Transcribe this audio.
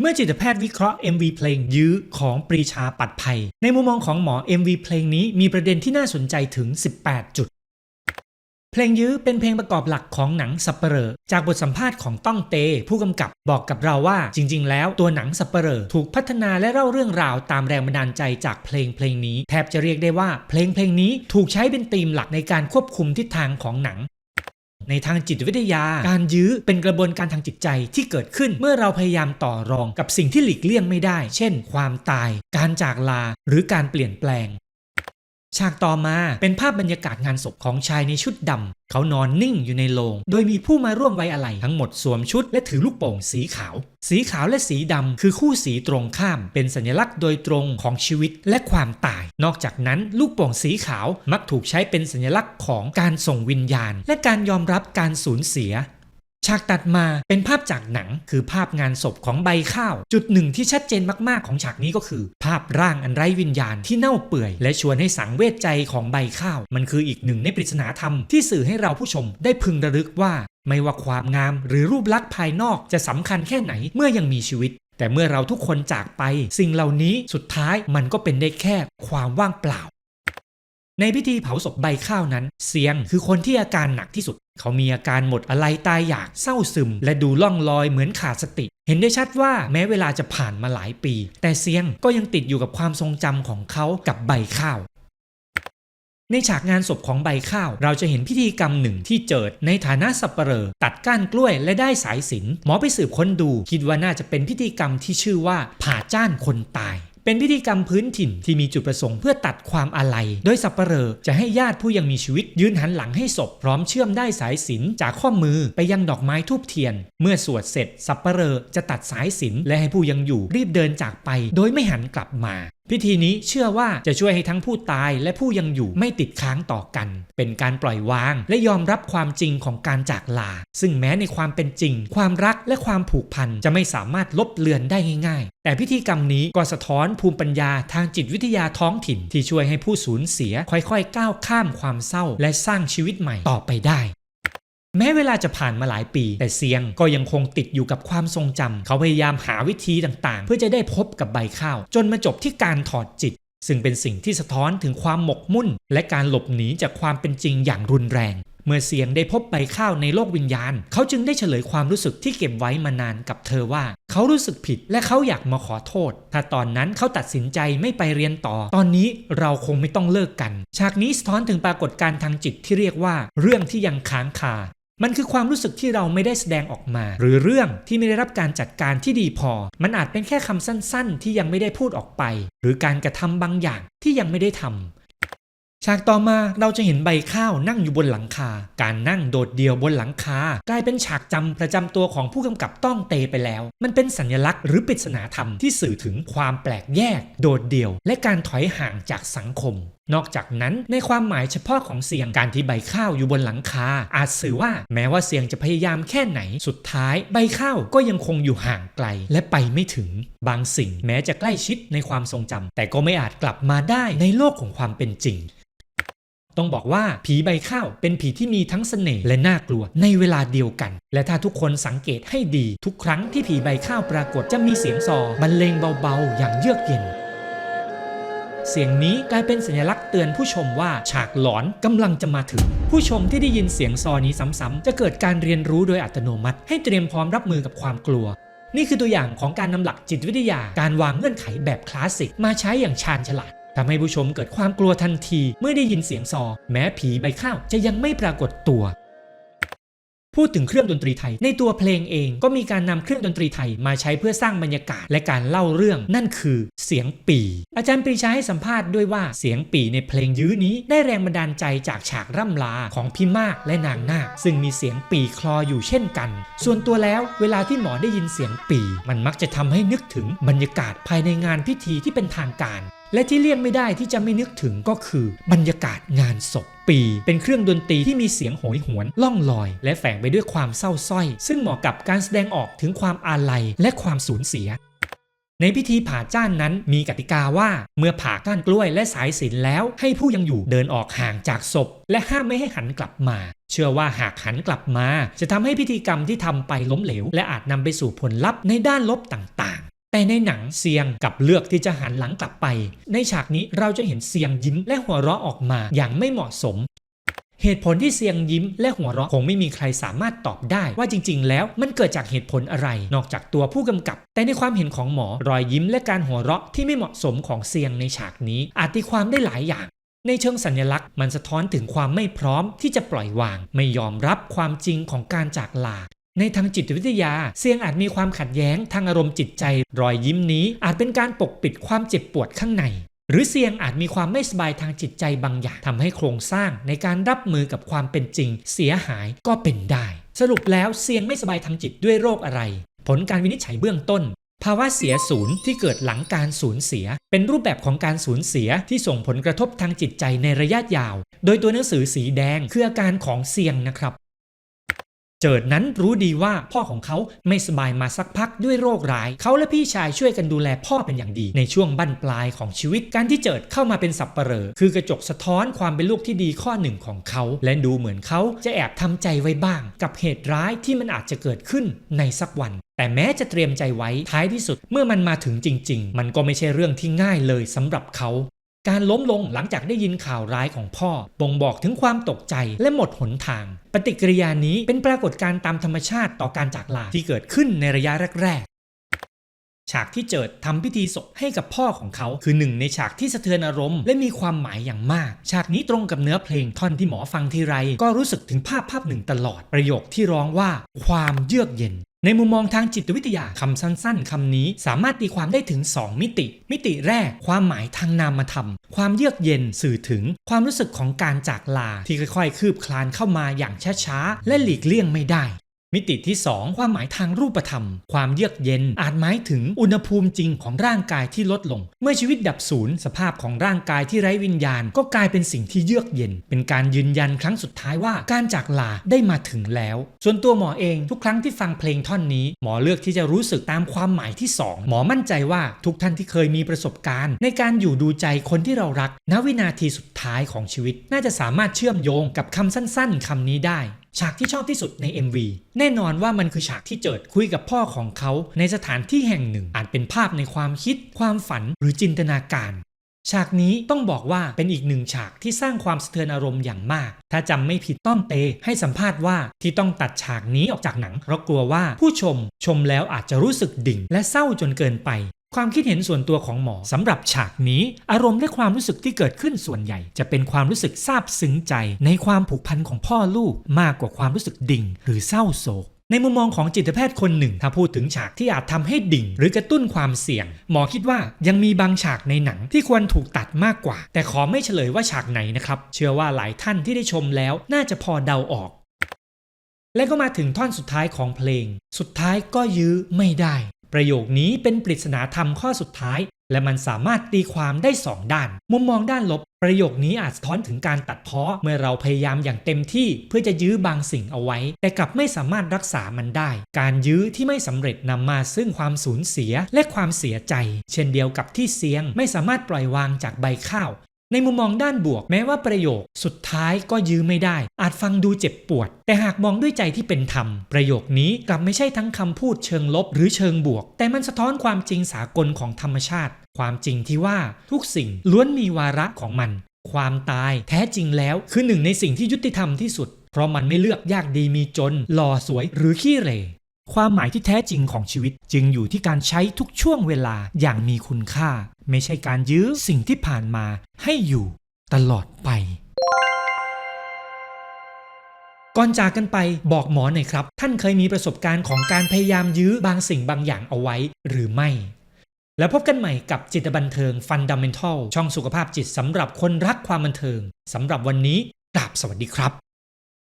เมื่อจิตแพทย์วิเคราะห์ MV เพลงยื้อของปรีชาปัดภัย ในมุมมองของหมอ MV เพลงนี้มีประเด็นที่น่าสนใจถึง 18 จุด เพลงยื้อเป็นเพลงประกอบหลักของหนังสัปเหร่อจากบทสัมภาษณ์ของต้องเต ผู้กำกับบอกกับเราว่า จริง ๆ แล้วตัวหนังสัปเหร่อถูกพัฒนาและเล่าเรื่องราวตามแรงบันดาลใจจากเพลงเพลงนี้ แทบจะเรียกได้ว่า เพลงเพลงนี้ถูกใช้เป็นธีมหลักในการควบคุมทิศทางของหนัง ในทางจิตวิทยา การยื้อเป็นกระบวนการทางจิตใจที่เกิดขึ้นเมื่อเราพยายามต่อรองกับสิ่งที่หลีกเลี่ยงไม่ได้ เช่น ความตาย การจากลา หรือการเปลี่ยนแปลง ฉากต่อมาเป็นภาพบรรยากาศงานศพของชายในชุดดำ เขานอนนิ่งอยู่ในโลงโดยมีผู้มาร่วมไว้อะไรทั้งหมดสวมชุดและถือลูกโป่งสีขาว สีขาวและสีดำคือคู่สีตรงข้าม เป็นสัญลักษณ์โดยตรงของชีวิตและความตาย นอกจากนั้นลูกโป่งสีขาวมักถูกใช้เป็นสัญลักษณ์ของการส่งวิญญาณ และการยอมรับการสูญเสีย ฉากตัดมาเป็นภาพจากหนัง คือภาพงานศพของใบข้าว จุดหนึ่งที่ชัดเจนมากๆของฉากนี้ก็คือ ภาพร่างอันไร้วิญญาณที่เน่าเปื่อย และชวนให้สังเวชใจของใบข้าว มันคืออีกหนึ่งในปริศนาธรรมที่สื่อให้เราผู้ชมได้พึงระลึกว่า ไม่ว่าความงามหรือรูปลักษณ์ภายนอกจะสำคัญแค่ไหนเมื่อยังมีชีวิตแต่เมื่อเราทุกคนจากไป สิ่งเหล่านี้สุดท้ายมันก็เป็นได้แค่ความว่างเปล่า ในพิธีเผาศพใบข้าวนั้น เสียงคือคนที่อาการหนักที่สุด เขามีอาการหมดอะไรตายอยากเศร้าซึม และดูล่องลอยเหมือนขาดสติ เห็นได้ชัดว่าแม้เวลาจะผ่านมาหลายปี แต่เสียงก็ยังติดอยู่กับความทรงจำของเขากับใบข้าว ในฉากงานศพของใบข้าว เราจะเห็นพิธีกรรมหนึ่งที่เจิดในฐานะสับปเหร่อตัดก้านกล้วยและได้สายสิญจนหมอไปสืบค้นดู คิดว่าน่าจะเป็นพิธีกรรมที่ชื่อว่าผ่าจ้านคนตาย เป็นพิธีกรรมพื้นถิ่นที่มีจุดประสงค์เพื่อตัดความอาลัย โดยสับปเหร่อจะให้ญาติผู้ยังมีชีวิต ยืนหันหลังให้ศพพร้อมเชื่อมได้สายสิญจนจากข้อมือไปยังดอกไม้ทูบเทียน เมื่อสวดเสร็จสับปเหร่อจะตัดสายสิญจนและให้ผู้ยังอยู่รีบเดินจากไป โดยไม่หันกลับมา พิธีนี้เชื่อว่าจะช่วยให้ทั้งผู้ตายและผู้ยังอยู่ไม่ติดค้างต่อกัน เป็นการปล่อยวาง และยอมรับความจริงของการจากลา ซึ่งแม้ในความเป็นจริง ความรักและความผูกพันจะไม่สามารถลบเลือนได้ง่าย ๆ แต่พิธีกรรมนี้ก็สะท้อนภูมิปัญญาทางจิตวิทยาท้องถิ่น ที่ช่วยให้ผู้สูญเสียค่อยๆ ก้าวข้ามความเศร้า และสร้างชีวิตใหม่ต่อไปได้ แม้เวลาจะผ่านมาหลายปี แต่เซียงก็ยังคงติดอยู่กับความทรงจำเขาพยายามหาวิธีต่างๆ เพื่อจะได้พบกับใบข้าว จนมาจบที่การถอดจิต ซึ่งเป็นสิ่งที่สะท้อนถึงความหมกมุ่น และการหลบหนีจากความเป็นจริงอย่างรุนแรง เมื่อเสียงได้พบใบข้าวในโลกวิญญาณ เขาจึงได้เฉลยความรู้สึกที่เก็บไว้มานานกับเธอว่า เขารู้สึกผิดและเขาอยากมาขอโทษ ถ้าตอนนั้นเขาตัดสินใจไม่ไปเรียนต่อ ตอนนี้เราคงไม่ต้องเลิกกัน ฉากนี้สะท้อนถึงปรากฏการณ์ทางจิตที่เรียกว่า เรื่องที่ยังค้างคา มันคือความรู้สึกที่เราไม่ได้แสดงออกมา หรือเรื่องที่ไม่ได้รับการจัดการที่ดีพอ มันอาจเป็นแค่คำสั้นๆ ที่ยังไม่ได้พูดออกไป หรือการกระทำบางอย่างที่ยังไม่ได้ทำ ฉากต่อมาเราจะเห็นใบข้าวนั่งอยู่บนหลังคา การนั่งโดดเดี่ยวบนหลังคา กลายเป็นฉากจำประจำตัวของผู้กำกับต้องเตไปแล้ว มันเป็นสัญลักษณ์หรือปริศนาธรรมที่สื่อถึงความแปลกแยก โดดเดี่ยว และการถอยห่างจากสังคม นอกจากนั้นในความหมายเฉพาะของเสียงการที่ใบข้าวอยู่บนหลังคา อาจสื่อว่าแม้ว่าเสียงจะพยายามแค่ไหน สุดท้ายใบข้าวก็ยังคงอยู่ห่างไกล และไปไม่ถึง บางสิ่งแม้จะใกล้ชิดในความทรงจำแต่ก็ไม่อาจกลับมาได้ในโลกของความเป็นจริง ต้องบอกว่าผีใบข้าวเป็นผีที่มีทั้งเสน่ห์และน่ากลัวในเวลาเดียวกัน และถ้าทุกคนสังเกตให้ดีทุกครั้งที่ผีใบข้าวปรากฏจะมีเสียงซอบรรเลงเบาๆ อย่างเยือกเย็น เสียงนี้กลายเป็นสัญลักษณ์เตือนผู้ชมว่าฉากหลอนกำลังจะมาถึง ผู้ชมที่ได้ยินเสียงซอนี้ซ้ำๆจะเกิดการเรียนรู้โดยอัตโนมัติ ให้เตรียมพร้อมรับมือกับความกลัวนี่คือตัวอย่างของการนำหลักจิตวิทยา การวางเงื่อนไขแบบคลาสสิกมาใช้อย่างชาญฉลาด ทำให้ผู้ชมเกิดความกลัวทันทีเมื่อได้ยินเสียงซอ แม้ผีใบข้าวจะยังไม่ปรากฏตัว พูดถึงเครื่องดนตรีไทย ในตัวเพลงเองก็มีการนำเครื่องดนตรีไทยมาใช้เพื่อสร้างบรรยากาศและการเล่าเรื่องนั่นคือเสียงปีอาจารย์ปรีชาให้สัมภาษณ์ด้วยว่าเสียงปีในเพลงยื้อนี้ได้แรงบันดาลใจจากฉากร่ำลาของพี่มากและนางนาคซึ่งมีเสียงปีคลออยู่เช่นกัน ส่วนตัวแล้วเวลาที่หมอได้ยินเสียงปี มันมักจะทำให้นึกถึงบรรยากาศภายในงานพิธีที่เป็นทางการ และที่เลี่ยงไม่ได้ที่จะไม่นึกถึงก็คือบรรยากาศงานศพปี เป็นเครื่องดนตรีที่มีเสียงโหยหวน ล่องลอย และแฝงไปด้วยความเศร้าสร้อย ซึ่งเหมาะกับการแสดงออกถึงความอาลัยและความสูญเสีย ในพิธีผ่าจ้านนั้นมีกติกาว่าเมื่อผ่าก้านกล้วยและสายสิญแล้ว ให้ผู้ยังอยู่เดินออกห่างจากศพ และห้ามไม่ให้หันกลับมา เชื่อว่าหากหันกลับมา จะทำให้พิธีกรรมที่ทำไปล้มเหลว และอาจนำไปสู่ผลลัพธ์ในด้านลบต่าง แต่ในหนังเซียงกับเลือกที่จะหันหลังกลับไป ในฉากนี้เราจะเห็นเซียงยิ้มและหัวเราะออกมาอย่างไม่เหมาะสม เหตุผลที่เซียงยิ้มและหัวเราะคงไม่มีใครสามารถตอบได้ว่าจริง ๆ แล้วมันเกิดจากเหตุผลอะไร นอกจากตัวผู้กำกับ แต่ในความเห็นของหมอรอยยิ้มและการหัวเราะที่ไม่เหมาะสมของเซียงในฉากนี้ อาจตีความได้หลายอย่างในเชิงสัญลักษณ์มันสะท้อนถึงความไม่พร้อมที่จะปล่อยวาง ไม่ยอมรับความจริงของการจากลา ในทางจิตวิทยาเซียงอาจมีความขัดแย้งทางอารมณ์จิตใจ รอยยิ้มนี้อาจเป็นการปกปิดความเจ็บปวดข้างใน หรือเซียงอาจมีความไม่สบายทางจิตใจบางอย่างทำให้โครงสร้างในการรับมือกับความเป็นจริง เสียหายก็เป็นได้ สรุปแล้วเซียงไม่สบายทางจิตด้วยโรคอะไร ผลการวินิจฉัยเบื้องต้นภาวะเสียศูนย์ที่เกิดหลังการสูญเสีย เป็นรูปแบบของการสูญเสียที่ส่งผลกระทบทางจิตใจในระยะยาว โดยตัวหนังสือสีแดงคืออาการของเซียงนะครับ เจิดนั้นรู้ดีว่าพ่อของเขาไม่สบายมาสักพักด้วยโรคร้าย เขาและพี่ชายช่วยกันดูแลพ่อเป็นอย่างดี ในช่วงบั้นปลายของชีวิตการที่เจิดเข้ามาเป็นสับปเหร่อคือกระจกสะท้อนความเป็นลูกที่ดีข้อหนึ่งของเขา และดูเหมือนเขาจะแอบทำใจไว้บ้าง กับเหตุร้ายที่มันอาจจะเกิดขึ้นในสักวันแต่แม้จะเตรียมใจไว้ท้ายที่สุดเมื่อมันมาถึงจริง ๆ มันก็ไม่ใช่เรื่องที่ง่ายเลยสำหรับเขา การล้มลงหลังจากได้ยินข่าวร้ายของพ่อ บ่งบอกถึงความตกใจและหมดหนทาง ปฏิกิริยานี้เป็นปรากฏการณ์ตามธรรมชาติต่อการจากลาที่เกิดขึ้นในระยะแรกๆฉากที่เจิดทำพิธีศพให้กับพ่อของเขา คือหนึ่งในฉากที่สะเทือนอารมณ์และมีความหมายอย่างมาก ฉากนี้ตรงกับเนื้อเพลงท่อนที่หมอฟังทีไร ก็รู้สึกถึงภาพภาพหนึ่งตลอดประโยคที่ร้องว่า ความเยือกเย็น ในมุมมองทางจิตวิทยาคำสั้น ๆคำนี้สามารถตีความได้ถึง 2 มิติ มิติแรก ความหมายทางนามธรรม ความเยือกเย็นสื่อถึง ความรู้สึกของการจากลาที่ค่อยๆ คืบคลานเข้ามาอย่างช้าๆ และหลีกเลี่ยงไม่ได้ มิติที่ 2 ความหมายทางรูปธรรม ความเยือกเย็นอาจหมายถึงอุณหภูมิจริงของร่างกายที่ลดลง เมื่อชีวิตดับสูญสภาพของร่างกายที่ไร้วิญญาณ ก็กลายเป็นสิ่งที่เยือกเย็น เป็นการยืนยันครั้งสุดท้ายว่าการจากลาได้มาถึงแล้ว ส่วนตัวหมอเองทุกครั้งที่ฟังเพลงท่อนนี้ หมอเลือกที่จะรู้สึกตามความหมายที่ 2 หมอมั่นใจว่าทุกท่านที่เคยมีประสบการณ์ ในการอยู่ดูใจคนที่เรารักณวินาทีสุดท้ายของชีวิต น่าจะสามารถเชื่อมโยงกับคำสั้น ๆคำนี้ได้ ฉากที่ชอบที่สุดใน MV แน่นอนว่ามันคือฉากที่เจิดคุยกับพ่อของเขาในสถานที่แห่งหนึ่ง อาจเป็นภาพในความคิด ความฝันหรือจินตนาการ ฉากนี้ต้องบอกว่าเป็นอีกหนึ่งฉากที่สร้างความสะเทือนอารมณ์อย่างมาก ถ้าจำไม่ผิดต้อมเต ให้สัมภาษณ์ว่าที่ต้องตัดฉากนี้ออกจากหนังเพราะกลัวว่าผู้ชมชมแล้วอาจจะรู้สึกดิ่ง และเศร้าจนเกินไป ความคิดเห็นส่วนตัวของหมอสำหรับฉากนี้ อารมณ์และความรู้สึกที่เกิดขึ้นส่วนใหญ่ จะเป็นความรู้สึกซาบซึ้งใจ ในความผูกพันของพ่อลูกมากกว่าความรู้สึกดิ่ง หรือเศร้าโศกในมุมมองของจิตแพทย์คนหนึ่ง ถ้าพูดถึงฉากที่อาจทำให้ดิ่ง หรือกระตุ้นความเสี่ยง หมอคิดว่ายังมีบางฉากในหนังที่ควรถูกตัดมากกว่า แต่ขอไม่เฉลยว่าฉากไหนนะครับ เชื่อว่าหลายท่านที่ได้ชมแล้ว น่าจะพอเดาออก และก็มาถึงท่อนสุดท้ายของเพลง สุดท้ายก็ยื้อไม่ได้ ประโยคนี้เป็นปริศนาธรรมข้อสุดท้าย และมันสามารถตีความได้ 2 ด้าน มุมมองด้านลบ ประโยคนี้อาจสะท้อนถึงการตัดเพ้อเมื่อเราพยายามอย่างเต็มที่เพื่อจะยื้อบางสิ่งเอาไว้ แต่กลับไม่สามารถรักษามันได้ การยื้อที่ไม่สำเร็จนำมาซึ่งความสูญเสียและความเสียใจ เช่นเดียวกับที่เสียงไม่สามารถปล่อยวางจากใบข้าว ในมุมมองด้านบวกแม้ว่าประโยคสุดท้ายก็ยื้อไม่ได้ อาจฟังดูเจ็บปวด แต่หากมองด้วยใจที่เป็นธรรม ประโยคนี้กลับไม่ใช่ทั้งคำพูดเชิงลบหรือเชิงบวก แต่มันสะท้อนความจริงสากลของธรรมชาติ ความจริงที่ว่าทุกสิ่งล้วนมีวาระของมัน ความตายแท้จริงแล้วคือหนึ่งในสิ่งที่ยุติธรรมที่สุด เพราะมันไม่เลือกยากดีมีจน หล่อสวยหรือขี้เหร่ความหมายที่แท้จริงของชีวิตจึงอยู่ที่การใช้ทุกช่วงเวลาอย่างมีคุณค่า ไม่ใช่การยื้อสิ่งที่ผ่านมาให้อยู่ตลอดไป ก่อนจากกันไปบอกหมอหน่อยครับ ท่านเคยมีประสบการณ์ของการพยายามยื้อบางสิ่งบางอย่างเอาไว้หรือไม่ แล้วพบกันใหม่กับจิตบันเทิง Fundamental ช่องสุขภาพจิตสำหรับคนรักความบันเทิงสำหรับวันนี้กราบสวัสดีครับ